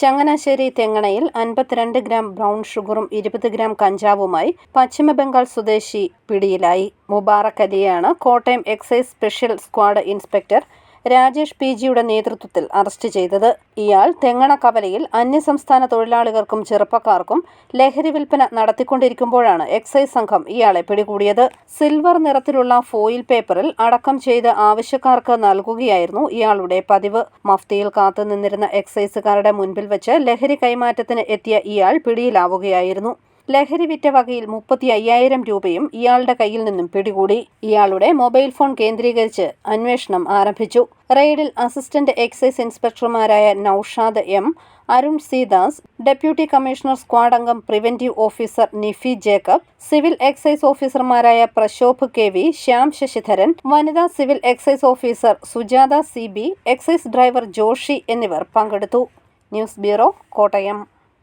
ചങ്ങനാശ്ശേരി തെങ്ങണയിൽ അൻപത്തിരണ്ട് gram brown ഷുഗറും ഇരുപത് ഗ്രാം കഞ്ചാവുമായി പശ്ചിമബംഗാൾ സ്വദേശി പിടിയിലായി. Mubarak അലിയാണ് Kottayam excise special squad inspector Rajesh P ജിയുടെ നേതൃത്വത്തിൽ അറസ്റ്റ് ചെയ്തത്. ഇയാൾ തെങ്ങണ കവലയിൽ അന്യസംസ്ഥാന തൊഴിലാളികൾക്കും ചെറുപ്പക്കാർക്കും ലഹരി വിൽപ്പന നടത്തിക്കൊണ്ടിരിക്കുമ്പോഴാണ് എക്സൈസ് സംഘം ഇയാളെ പിടികൂടിയത്. സിൽവർ നിറത്തിലുള്ള ഫോയിൽ പേപ്പറിൽ അടക്കം ചെയ്ത് ആവശ്യക്കാർക്ക് നൽകുകയായിരുന്നു ഇയാളുടെ പതിവ്. മഫ്തിയിൽ കാത്തുനിന്നിരുന്ന എക്സൈസുകാരുടെ മുൻപിൽ വെച്ച് ലഹരി കൈമാറ്റത്തിന് എത്തിയ ഇയാൾ പിടിയിലാവുകയായിരുന്നു. ലഹരി വിറ്റ വകയിൽ മുപ്പത്തി അയ്യായിരം രൂപയും ഇയാളുടെ കയ്യിൽ നിന്നും പിടികൂടി. ഇയാളുടെ മൊബൈൽ ഫോൺ കേന്ദ്രീകരിച്ച് അന്വേഷണം ആരംഭിച്ചു. റെയ്ഡിൽ assistant excise ഇൻസ്പെക്ടർമാരായ Naushad M Arun C Das deputy commissioner squad അംഗം preventive officer Nifi Jacob civil excise ഓഫീസർമാരായ പ്രശോഭ് കെ വി ശ്യാം ശശിധരൻ വനിതാ civil excise officer Sujatha C B excise driver Joshi എന്നിവർ പങ്കെടുത്തു. News bureau Kottayam.